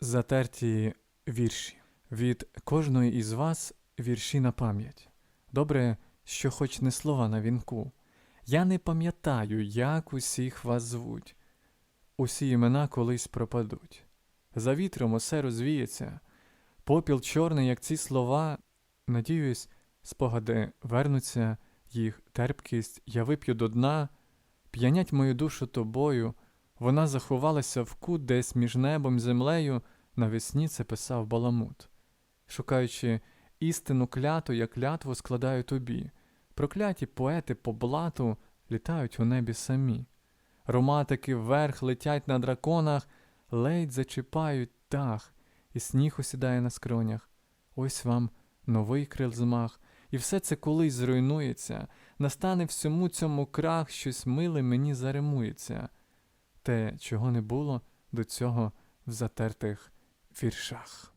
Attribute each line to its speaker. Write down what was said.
Speaker 1: Затерті вірші. Від кожної із вас вірші на пам'ять. Добре, що хоч не слова на вінку. Я не пам'ятаю, як усіх вас звуть. Усі імена колись пропадуть. За вітром усе розвіється. Попіл чорний, як ці слова. Надіюсь, спогади вернуться, їх терпкість я вип'ю до дна, п'янять мою душу тобою. Вона заховалася в кут десь між небом і землею, навесні це писав баламут. Шукаючи істину кляту, я клятву складаю тобі. Прокляті поети по блату літають у небі самі. Роматики вверх летять на драконах, ледь зачіпають дах, і сніг осідає на скронях. Ось вам новий крил змах, і все це колись зруйнується, настане всьому цьому крах, щось миле мені заримується. Те, чого не було до цього в затертих віршах.